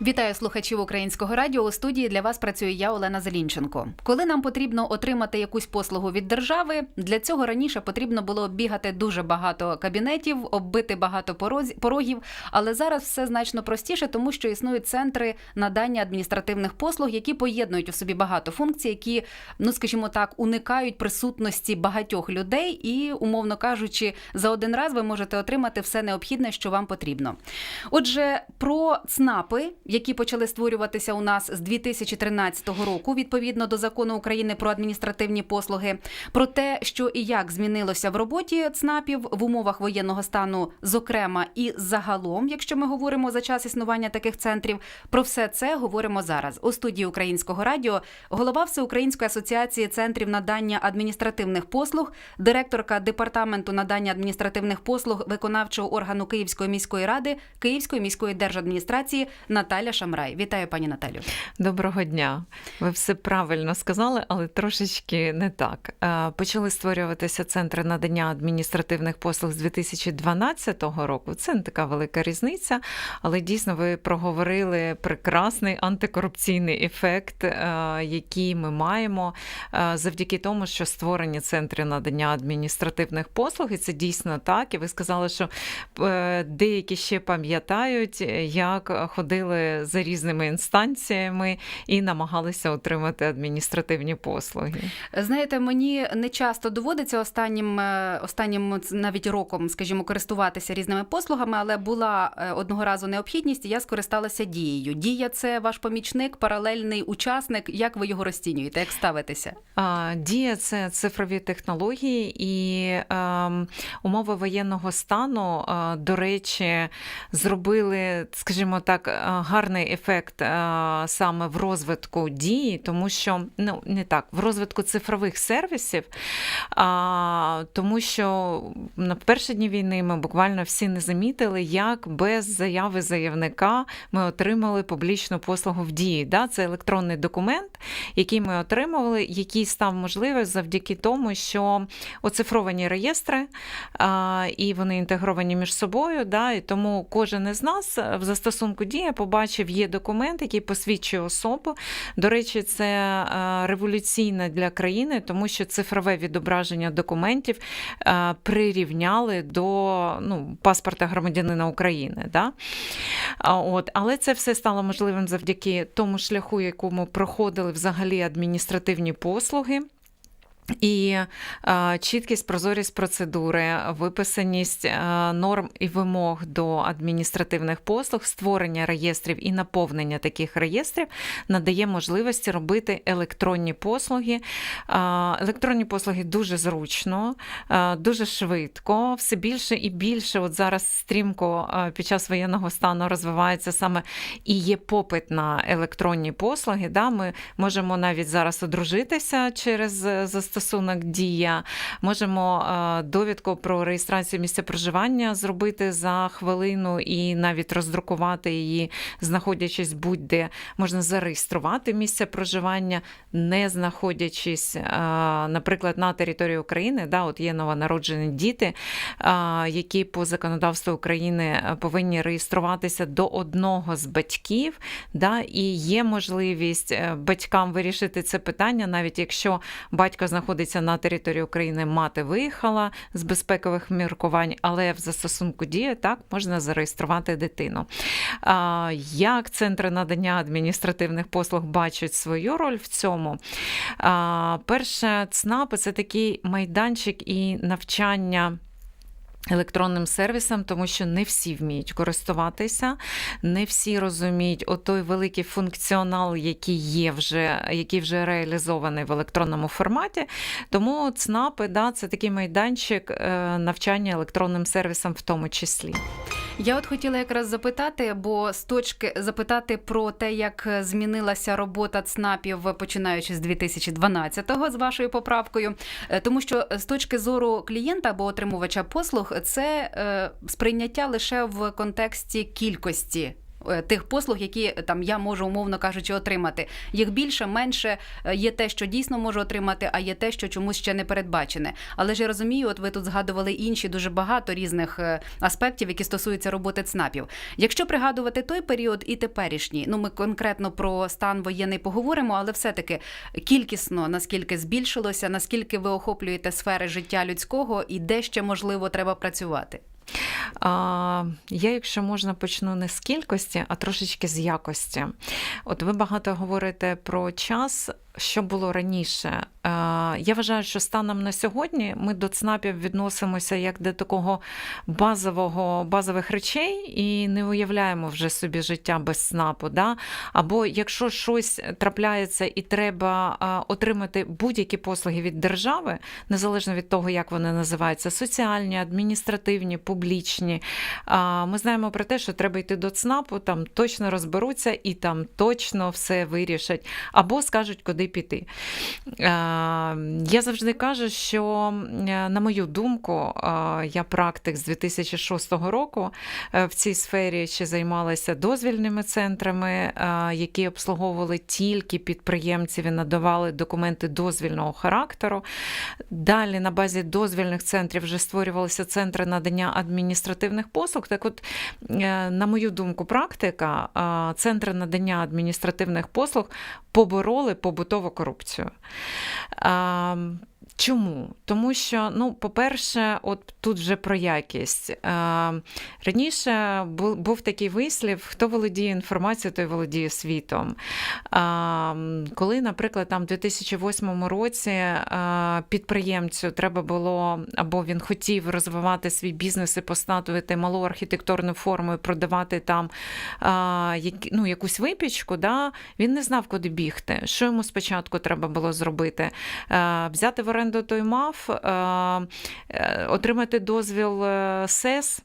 Вітаю слухачів українського радіо. У студії для вас працює я, Олена Зелінченко. Коли нам потрібно отримати якусь послугу від держави, для цього раніше потрібно було оббігати дуже багато кабінетів, оббити багато порогів. Але зараз все значно простіше, тому що існують центри надання адміністративних послуг, які поєднують у собі багато функцій, які, ну скажімо так, уникають присутності багатьох людей, і, умовно кажучи, за один раз ви можете отримати все необхідне, що вам потрібно. Отже, про ЦНАПи, які почали створюватися у нас з 2013 року, відповідно до закону України про адміністративні послуги, про те, що і як змінилося в роботі ЦНАПів в умовах воєнного стану, зокрема і загалом, якщо ми говоримо за час існування таких центрів, про все це говоримо зараз у студії Українського радіо. Голова Всеукраїнської асоціації центрів надання адміністративних послуг, директорка департаменту надання адміністративних послуг виконавчого органу Київської міської ради Київської міської держадміністрації Наталя Шамрай. Вітаю, пані Наталю. Доброго дня. Ви все правильно сказали, але трошечки не так. Е, Почали створюватися центри надання адміністративних послуг з 2012 року. Це не така велика різниця, але дійсно ви проговорили прекрасний антикорупційний ефект, е, який ми маємо е, завдяки тому, що створені центри надання адміністративних послуг, і це дійсно так. І ви сказали, що деякі ще пам'ятають, як ходили за різними інстанціями і намагалися отримати адміністративні послуги. Знаєте, мені не часто доводиться останнім е, останнім навіть роком, скажімо, користуватися різними послугами, але була е, одного разу необхідність, і я скористалася дією. Дія це ваш помічник, паралельний учасник. Як ви його розцінюєте? Як ставитеся? Дія це цифрові технології і ем, умови воєнного стану, е, до речі, зробили, скажімо так, е, гарний ефект е, саме в розвитку дії, тому що ну не так, в розвитку цифрових сервісів, тому що на перші дні війни ми буквально всі не замітили, як без заяви заявника ми отримали публічну послугу в дії. Да? Це електронний документ, який ми отримували, який став можливий завдяки тому, що оцифровані реєстри, і вони інтегровані між собою. Да? І тому кожен із нас в застосунку дія побачив, є документ, який посвідчує особу. До речі, це е, революційно для країни, тому що цифрове відображення документів е, прирівняли до ну, паспорта громадянина України. Да? От, але це все стало можливим завдяки тому шляху, якому проходили взагалі адміністративні послуги. І е, чіткість, прозорість процедури, виписаність е, норм і вимог до адміністративних послуг, створення реєстрів і наповнення таких реєстрів надає можливості робити електронні послуги. Е, електронні послуги дуже зручно, е, дуже швидко, все більше і більше. От зараз стрімко е, під час воєнного стану розвивається саме і є попит на електронні послуги. Да? Ми можемо навіть зараз одружитися через е, застосунок Дія. Можемо е, довідку про реєстрацію місця проживання зробити за хвилину і навіть роздрукувати її, знаходячись будь-де. Можна зареєструвати місце проживання, не знаходячись, е, наприклад, на території України. Да, от є новонароджені діти, е, які по законодавству України повинні реєструватися до одного з батьків. Да, і є можливість батькам вирішити це питання, навіть якщо батько знаходиться на території України, мати виїхала з безпекових міркувань, але в застосунку дія так можна зареєструвати дитину. Як центри надання адміністративних послуг бачать свою роль в цьому? Перше, ЦНАПи це такий майданчик і навчання. Електронним сервісом, тому що не всі вміють користуватися, не всі розуміють отой великий функціонал, який є вже, який вже реалізований в електронному форматі. Тому ЦНАПи да, це такий майданчик е, навчання електронним сервісом в тому числі. Я от хотіла якраз запитати, бо з точки запитати про те, як змінилася робота ЦНАПів, починаючи з 2012-го, з вашою поправкою, Е, тому що з точки зору клієнта або отримувача послуг, це е, сприйняття лише в контексті кількості е, тих послуг, які е, там я можу, умовно кажучи, отримати. Їх більше, менше е, є те, що дійсно можу отримати, а є те, що чомусь ще не передбачене. Але ж я розумію, от ви тут згадували інші дуже багато різних е, аспектів, які стосуються роботи ЦНАПів. Якщо пригадувати той період і теперішній, ну ми конкретно про стан воєнний поговоримо, але все-таки кількісно наскільки збільшилося, наскільки ви охоплюєте сфери життя людського і де ще можливо треба працювати. А, я, якщо можна, почну не з кількості, а трошечки з якості. От ви багато говорите про час, що було раніше. Я вважаю, що станом на сьогодні ми до ЦНАПів відносимося як до такого базового, базових речей і не уявляємо вже собі життя без ЦНАПу. Да? Або якщо щось трапляється і треба отримати будь-які послуги від держави, незалежно від того, як вони називаються, соціальні, адміністративні, публічні. Ми знаємо про те, що треба йти до ЦНАПу, там точно розберуться і там точно все вирішать, або скажуть, куди піти. Я завжди кажу, що, е, на мою думку, я практик з 2006 року е, в цій сфері ще займалася дозвільними центрами, які обслуговували тільки підприємців і надавали документи дозвільного характеру. Далі на базі дозвільних центрів вже створювалися центри надання адміністративних послуг. Так, от, е, на мою думку, практика, центри надання адміністративних послуг побороли побутову корупцію. Чому? Тому що, ну, по-перше, от тут вже про якість. Е, раніше був, такий вислів: хто володіє інформацією, той володіє світом. Е, коли, наприклад, там в 2008 році е, підприємцю треба було, або він хотів розвивати свій бізнес і поставити малу архітектурну форму і продавати там ну, якусь випічку, да, він не знав, куди бігти. Що йому спочатку треба було зробити? Взяти в оренду той МАФ, е, е, отримати дозвіл е, СЕС.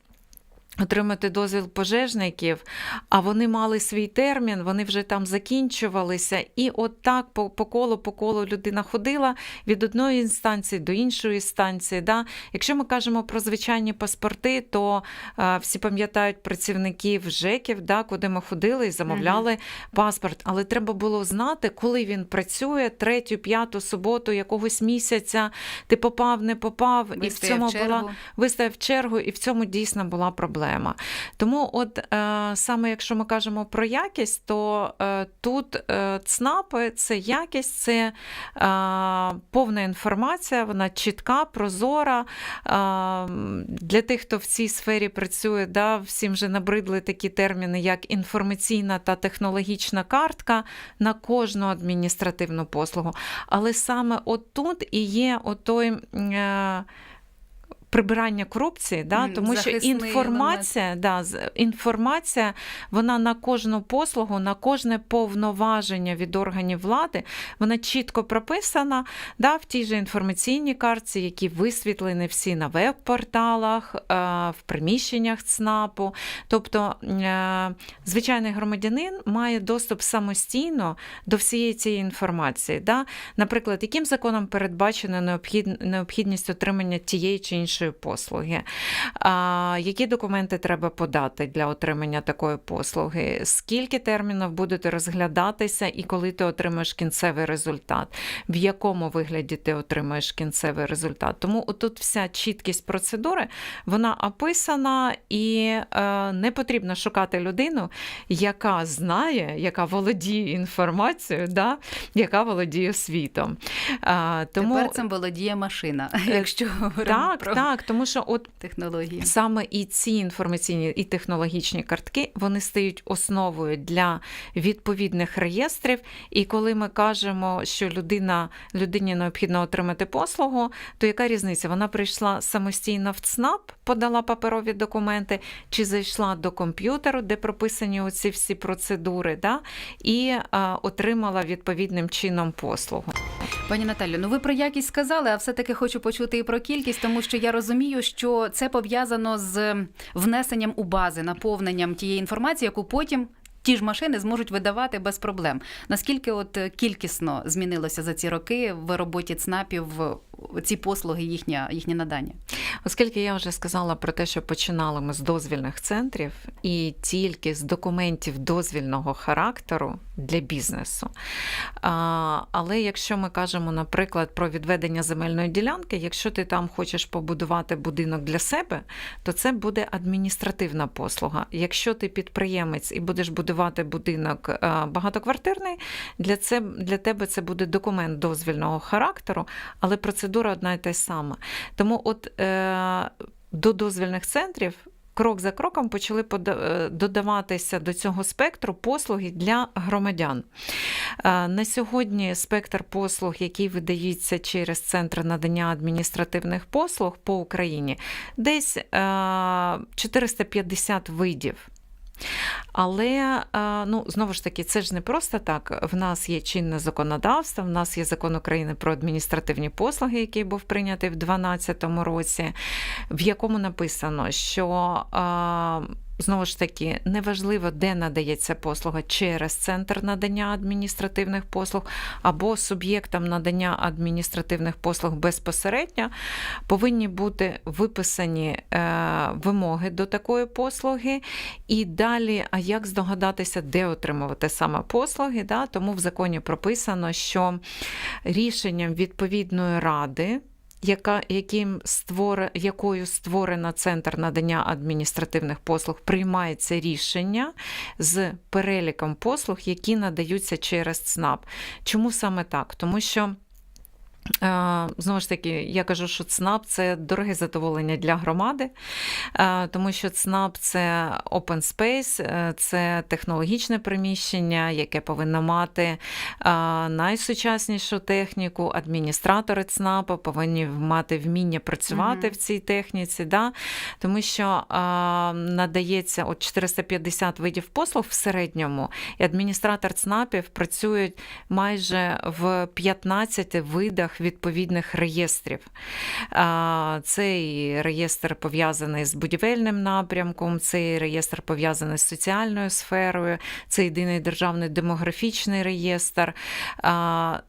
Отримати дозвіл пожежників, а вони мали свій термін, вони вже там закінчувалися. І от так по, по колу, по колу людина ходила від одної інстанції до іншої інстанції. Да? Якщо ми кажемо про звичайні паспорти, то е, всі пам'ятають працівників ЖЕКів, да, куди ми ходили і замовляли паспорт. Але треба було знати, коли він працює, третю, п'яту суботу якогось місяця. Ти попав, не попав, і в цьому чергу. була виставив чергу, і в цьому дійсно була проблема. Тому, от е, саме якщо ми кажемо про якість, то е, тут е, ЦНАПи це якість, це повна інформація, вона чітка, прозора. Для тих, хто в цій сфері працює, да, всім вже набридли такі терміни, як інформаційна та технологічна картка на кожну адміністративну послугу. Але саме отут і є отой. Прибирання корупції, да, тому що інформація, да, інформація, вона на кожну послугу, на кожне повноваження від органів влади, вона чітко прописана да, в тій же інформаційній картці, які висвітлені всі на веб-порталах, е, в приміщеннях ЦНАПу. Тобто е, звичайний громадянин має доступ самостійно до всієї цієї інформації. Да? Наприклад, яким законом передбачена необхід... необхідність отримання тієї чи іншої послуги, а, які документи треба подати для отримання такої послуги, скільки термінів будете розглядатися і коли ти отримаєш кінцевий результат, в якому вигляді ти отримаєш кінцевий результат. Тому отут вся чіткість процедури вона описана і е, не потрібно шукати людину, яка знає, яка володіє інформацією, да, яка володіє світом. А, тому... Тепер цим володіє машина, якщо говоримо Так, про так, тому що от технології. саме і ці інформаційні і технологічні картки вони стають основою для відповідних реєстрів. І коли ми кажемо, що людина, людині необхідно отримати послугу, то яка різниця? Вона прийшла самостійно в ЦНАП, подала паперові документи, чи зайшла до комп'ютеру, де прописані оці всі процедури, да? і а, отримала відповідним чином послугу. Пані Наталю, ну ви про якість сказали, а все-таки хочу почути і про кількість, тому що я розумію, що це пов'язано з внесенням у бази, наповненням тієї інформації, яку потім. ті ж машини зможуть видавати без проблем. Наскільки от е, кількісно змінилося за ці роки в роботі ЦНАПів ці послуги, їхня їхнє надання? Оскільки я вже сказала про те, що починали ми з дозвільних центрів і тільки з документів дозвільного характеру для бізнесу. Але якщо ми кажемо, наприклад, про відведення земельної ділянки, якщо ти там хочеш побудувати будинок для себе, то це буде адміністративна послуга. Якщо ти підприємець і будеш будувати будинок багатоквартирний, для, це, для тебе це буде документ дозвільного характеру, але процедура одна і та й сама. Тому от е, до дозвільних центрів. Крок за кроком почали е, додаватися до цього спектру послуги для громадян. Е, На сьогодні спектр послуг, який видається через центр надання адміністративних послуг по Україні, десь е, 450 видів. Але е, ну знову ж таки, це ж не просто так. В нас є чинне законодавство, в нас є закон України про адміністративні послуги, який був прийнятий в 2012 році, в якому написано, що е, знову ж таки неважливо, де надається послуга через центр надання адміністративних послуг або суб'єктом надання адміністративних послуг безпосередньо, повинні бути виписані е, вимоги до такої послуги. І далі, а як здогадатися, де отримувати саме послуги? Да? Тому в законі прописано, що рішенням відповідної ради. Яка, яким створ, якою створена центр надання адміністративних послуг, приймається рішення з переліком послуг, які надаються через ЦНАП. Чому саме так? Тому що Знову ж таки, я кажу, що ЦНАП це дороге задоволення для громади, е, тому що ЦНАП це open space, е, це технологічне приміщення, яке повинно мати е, найсучаснішу техніку. Адміністратори ЦНАПу повинні мати вміння працювати Мгм. в цій техніці, да? тому що е, надається от 450 видів послуг в середньому, і адміністратор ЦНАПів працюють майже в 15 видах відповідних реєстрів. Цей реєстр пов'язаний з будівельним напрямком, цей реєстр пов'язаний з соціальною сферою, це єдиний державний демографічний реєстр.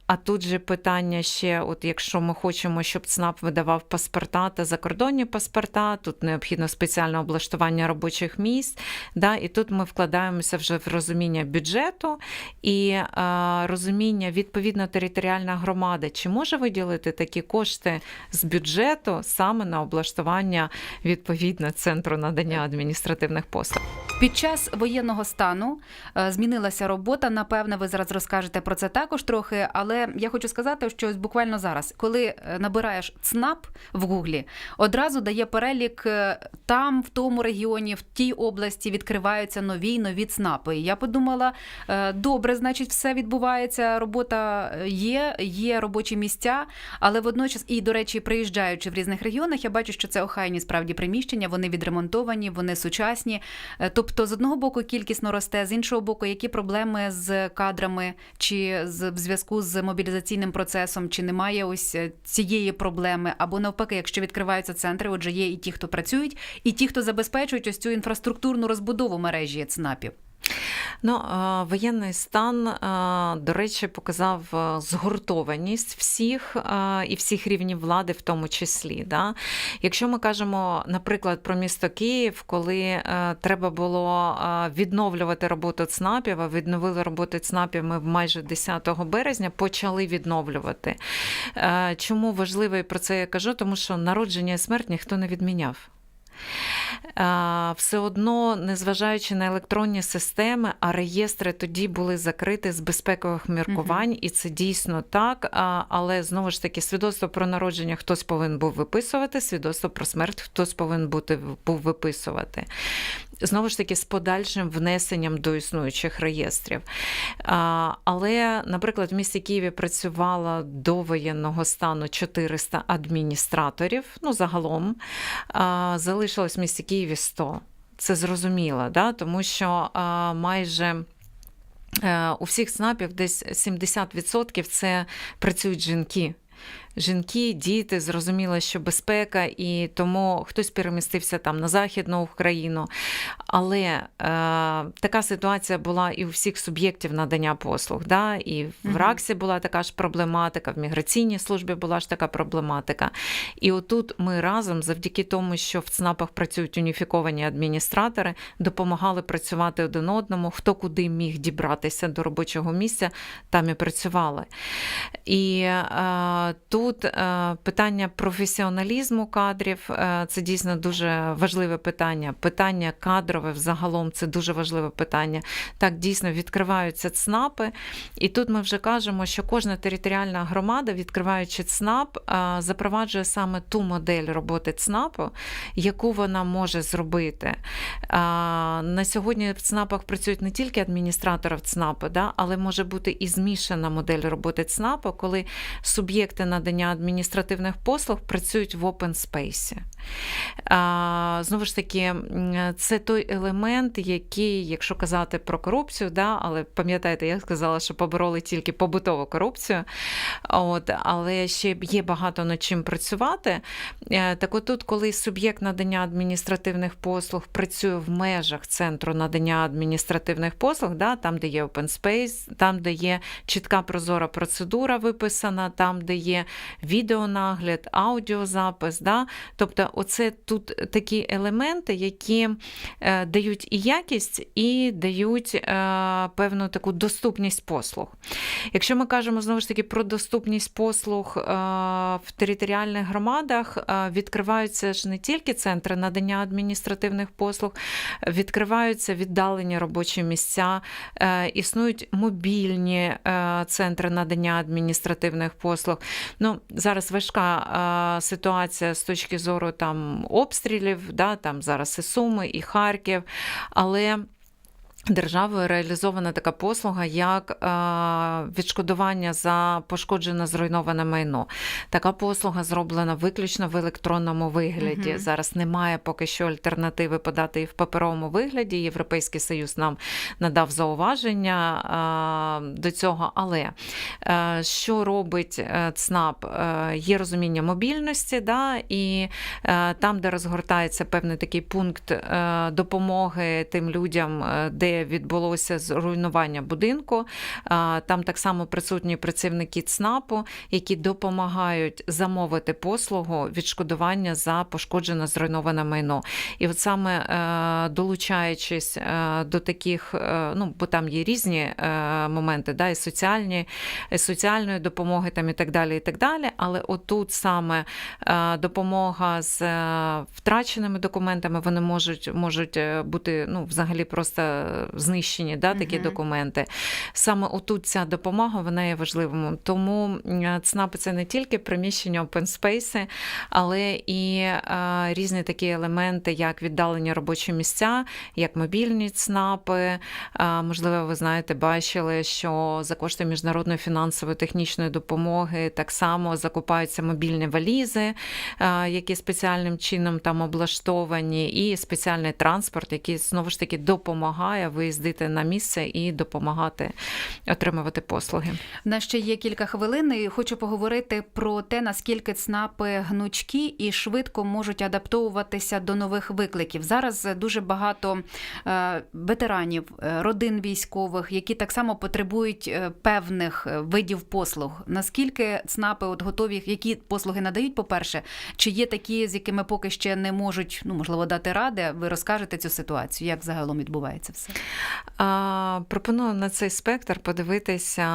А тут же питання ще: от якщо ми хочемо, щоб ЦНАП видавав паспорта та закордонні паспорта, тут необхідно спеціальне облаштування робочих місць. Да, І тут ми вкладаємося вже в розуміння бюджету і розуміння відповідно територіальна громада, чи може виділити такі кошти з бюджету саме на облаштування відповідно центру надання адміністративних послуг. Під час воєнного стану е, змінилася робота. Напевне, ви зараз розкажете про це також трохи. Але я хочу сказати, що ось буквально зараз, коли е, набираєш ЦНАП в Гуглі, одразу дає перелік е, там, в тому регіоні, в тій області відкриваються нові й нові ЦНАПи. Я подумала, добре, значить, все відбувається. Робота є, є робочі місця, але водночас, і до речі, приїжджаючи в різних регіонах, я бачу, що це охайні справді приміщення, вони відремонтовані, вони сучасні. Е, Тобто, з одного боку, кількісно росте, з іншого боку, які проблеми з кадрами, чи з в зв'язку з мобілізаційним процесом, чи немає ось е, цієї проблеми, або навпаки, якщо відкриваються центри, отже, є і ті, хто працюють, і ті, хто забезпечують ось цю інфраструктурну розбудову мережі ЦНАПів. Ну, е, воєнний стан, е, до речі, показав е, згуртованість всіх і всіх рівнів влади, в тому числі. Да? Якщо ми кажемо, наприклад, про місто Київ, коли треба було відновлювати роботу ЦНАПів, а відновили роботу ЦНАПів ми майже 10 березня почали відновлювати. Чому важливо і про це я кажу? Тому що народження і смерть ніхто не відміняв. Все одно, незважаючи на електронні системи, а реєстри тоді були закриті з безпекових міркувань, і це дійсно так. Але знову ж таки, свідоцтво про народження хтось повинен був виписувати, свідоцтво про смерть хтось повинен бути був виписувати. Знову ж таки, з подальшим внесенням до існуючих реєстрів. Але, наприклад, в місті Києві працювало до воєнного стану 400 адміністраторів. Ну, загалом залишилось в місті Києві 100. Це зрозуміло, да? тому що майже. е, У всіх ЦНАПів десь 70% це працюють жінки. Жінки, діти, зрозуміло, що безпека, і тому хтось перемістився там на Західну Україну. Але е, така ситуація була і у всіх суб'єктів надання послуг. Да? І в. РАКСі була така ж проблематика, в міграційній службі була ж така проблематика. І отут ми разом, завдяки тому, що в ЦНАПах працюють уніфіковані адміністратори, допомагали працювати один одному, хто куди міг дібратися до робочого місця, там і працювали. І е, тут е, питання професіоналізму кадрів е, це дійсно дуже важливе питання. Питання кадрове взагалом це дуже важливе питання. Так, дійсно відкриваються ЦНАПи, і тут ми вже кажемо, що кожна територіальна громада, відкриваючи ЦНАП, е, запроваджує саме ту модель роботи ЦНАПу, яку вона може зробити. На сьогодні в ЦНАПах працюють не тільки адміністратори в ЦНАПу, але може бути і змішана модель роботи ЦНАПу, коли суб'єкти надання адміністративних послуг працюють в open space. Знову ж таки, це той елемент, який, якщо казати про корупцію, да, але пам'ятаєте, я сказала, що побороли тільки побутову корупцію, от, але ще є багато над чим працювати. Е, Так отут, коли суб'єкт надання адміністративних послуг працює в межах центру надання адміністративних послуг, да, там, де є open space, там, де є чітка прозора процедура виписана, там, де є відеонагляд, аудіозапис. Да, тобто, оце тут такі елементи, які е, дають і якість, і дають е, певну таку доступність послуг. Якщо ми кажемо знову ж таки про доступність послуг е, в територіальних громадах, е, відкриваються ж не тільки центри надання адміністративних послуг, відкриваються віддалені робочі місця, е, існують мобільні е, центри надання адміністративних послуг. Ну, зараз важка е, ситуація з точки зору там обстрілів, да, там зараз і Суми, і Харків, але. Державою реалізована така послуга, як е, відшкодування за пошкоджене зруйноване майно. Така послуга зроблена виключно в електронному вигляді. Мгм. Зараз немає поки що альтернативи подати і в паперовому вигляді. Європейський союз нам надав зауваження е, до цього. Але е, що робить ЦНАП? Є розуміння мобільності, да, і там, де розгортається певний такий пункт допомоги тим людям, е, відбулося зруйнування будинку. Там так само присутні працівники ЦНАПу, які допомагають замовити послугу відшкодування за пошкоджене зруйноване майно. І от саме е, долучаючись е, до таких, е, ну бо там є різні моменти, да, і соціальні, і соціальної допомоги, там і так далі, і так далі. Але отут саме допомога з втраченими документами, вони можуть, можуть бути ну, взагалі просто знищені, да, такі Мгм. документи. Саме отут ця допомога вона є важливою. Тому е, ЦНАПи це не тільки приміщення open space, але і е, різні такі елементи, як віддалені робочі місця, як мобільні ЦНАПи. Е, Можливо, ви знаєте, бачили, що за кошти міжнародної фінансової технічної допомоги так само закупаються мобільні валізи, які спеціальним чином там облаштовані, і спеціальний транспорт, який знову ж таки допомагає виїздити на місце і допомагати отримувати послуги. В нас ще є кілька хвилин, і хочу поговорити про те, наскільки ЦНАПи гнучкі і швидко можуть адаптовуватися до нових викликів. Зараз дуже багато е, ветеранів, е, родин військових, які так само потребують е, певних видів послуг. Наскільки ЦНАПи от готові, які послуги надають, по-перше, чи є такі, з якими поки ще не можуть, ну можливо, дати ради? Ви розкажете цю ситуацію, як загалом відбувається все? Пропоную на цей спектр подивитися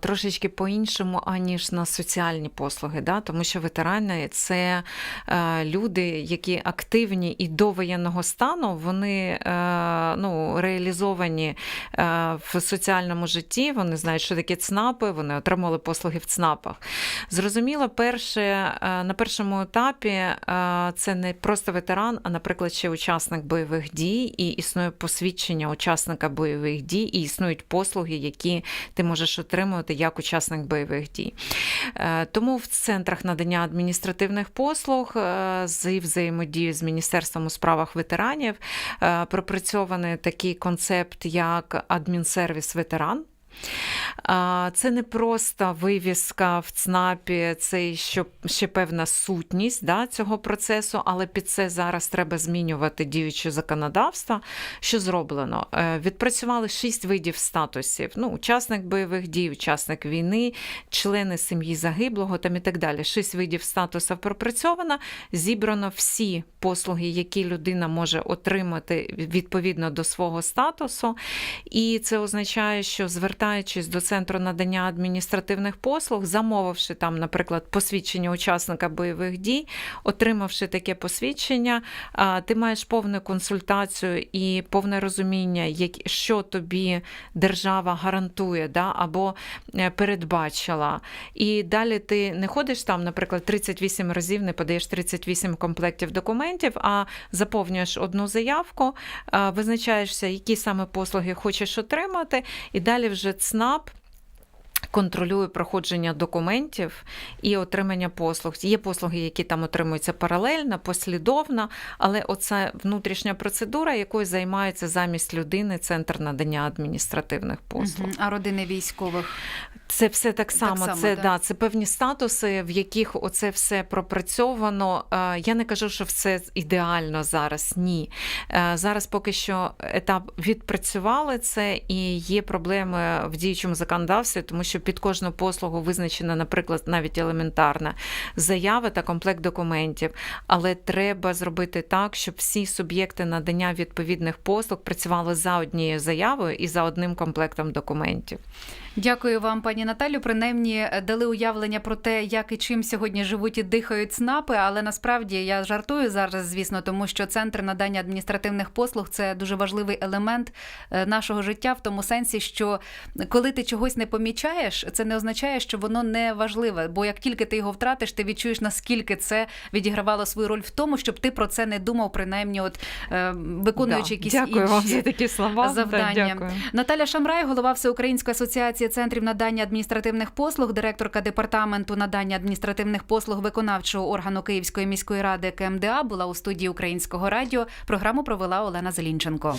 трошечки по-іншому, аніж на соціальні послуги, да? тому що ветерани це а, люди, які активні і до воєнного стану, вони а, ну, реалізовані а, в соціальному житті, вони знають, що таке ЦНАПи, вони отримали послуги в ЦНАПах. Зрозуміло, перше, на першому етапі це не просто ветеран, а, наприклад, ще учасник бойових дій, і існує посвідчення учасника бойових дій, і існують послуги, які ти можеш отримувати як учасник бойових дій. Е, Тому в центрах надання адміністративних послуг е, з взаємодією з Міністерством у справах ветеранів е, пропрацьований такий концепт, як адмінсервіс ветеран. Це не просто вивіска в ЦНАПі, це ще, певна сутність да, цього процесу, але під це зараз треба змінювати діюче законодавство. Що зроблено? Е, Відпрацювали шість видів статусів: ну, учасник бойових дій, учасник війни, члени сім'ї загиблого там і так далі. Шість видів статусів пропрацьовано, зібрано всі послуги, які людина може отримати відповідно до свого статусу. І це означає, що звертаючись до центру надання адміністративних послуг, замовивши там, наприклад, посвідчення учасника бойових дій, отримавши таке посвідчення, ти маєш повну консультацію і повне розуміння, що тобі держава гарантує да, або е, передбачила. І далі ти не ходиш там, наприклад, 38 разів, не подаєш 38 комплектів документів, а заповнюєш одну заявку, визначаєшся, які саме послуги хочеш отримати, і далі вже ЦНАП. Контролює проходження документів і отримання послуг. Є послуги, які там отримуються паралельно, послідовно, але оця внутрішня процедура, якою займається замість людини центр надання адміністративних послуг. А родини військових? Це все так само. само, це да? да, це певні статуси, в яких оце все пропрацьовано. Е, Я не кажу, що все ідеально зараз. Ні. Е, Зараз поки що етап відпрацювали це, і є проблеми в діючому законодавстві, тому що під кожну послугу визначена, наприклад, навіть елементарна заява та комплект документів. Але треба зробити так, щоб всі суб'єкти надання відповідних послуг працювали за однією заявою і за одним комплектом документів. Дякую вам, пані Наталю. Принаймні е, дали уявлення про те, як і чим сьогодні живуть і дихають ЦНАПи. Але насправді я жартую зараз, звісно, тому що центр надання адміністративних послуг це дуже важливий елемент е, нашого життя, в тому сенсі, що коли ти чогось не помічаєш, це не означає, що воно не важливе. Бо як тільки ти його втратиш, ти відчуєш наскільки це відігравало свою роль в тому, щоб ти про це не думав, принаймні, от е, виконуючи Да. якісь Дякую інші вам за такі слова. Да, завдання. дякую. Наталя Шамрай, голова Всеукраїнської асоціації центрів надання адміністративних послуг, директорка департаменту надання адміністративних послуг виконавчого органу Київської міської ради КМДА, була у студії Українського радіо. Програму провела Олена Зелінченко.